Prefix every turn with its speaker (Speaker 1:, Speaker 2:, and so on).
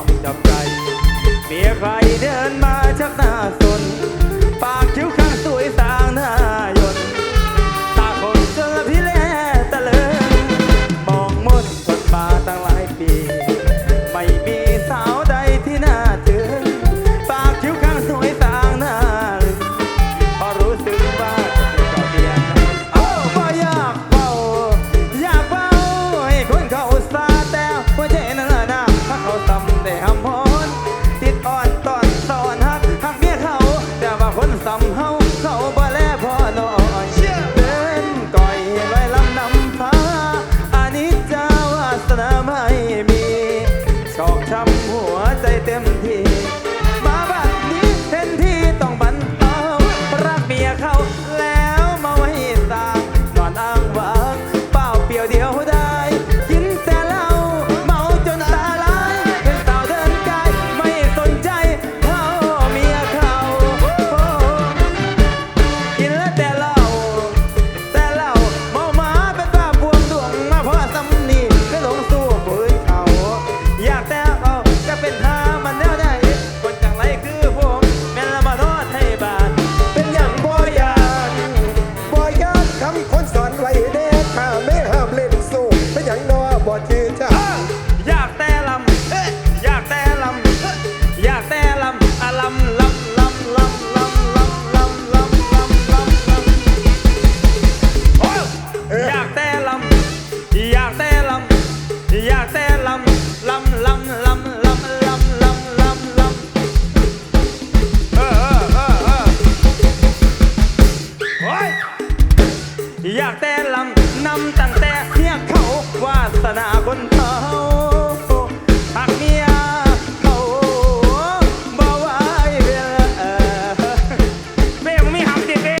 Speaker 1: องจัใจ เมียใครเดินมาชักหน้าสน ซ้ำเฮาเขาบ่แลพอน้อยเดินก่อยไว้ลำนำฟ้าอานิจจาวาสนา บ่
Speaker 2: ชื่อา
Speaker 1: อยากแต่ลำอยากแต่ลำอยากแต่ลำอะลำลำลำลำลำลำลำลำลำลำลำอยากแต่ลำอยากแต่ลำอยากแต่ลำ อยากแต่ลำนำตั้งแต่เฮียเขาวาสนาคนเธอ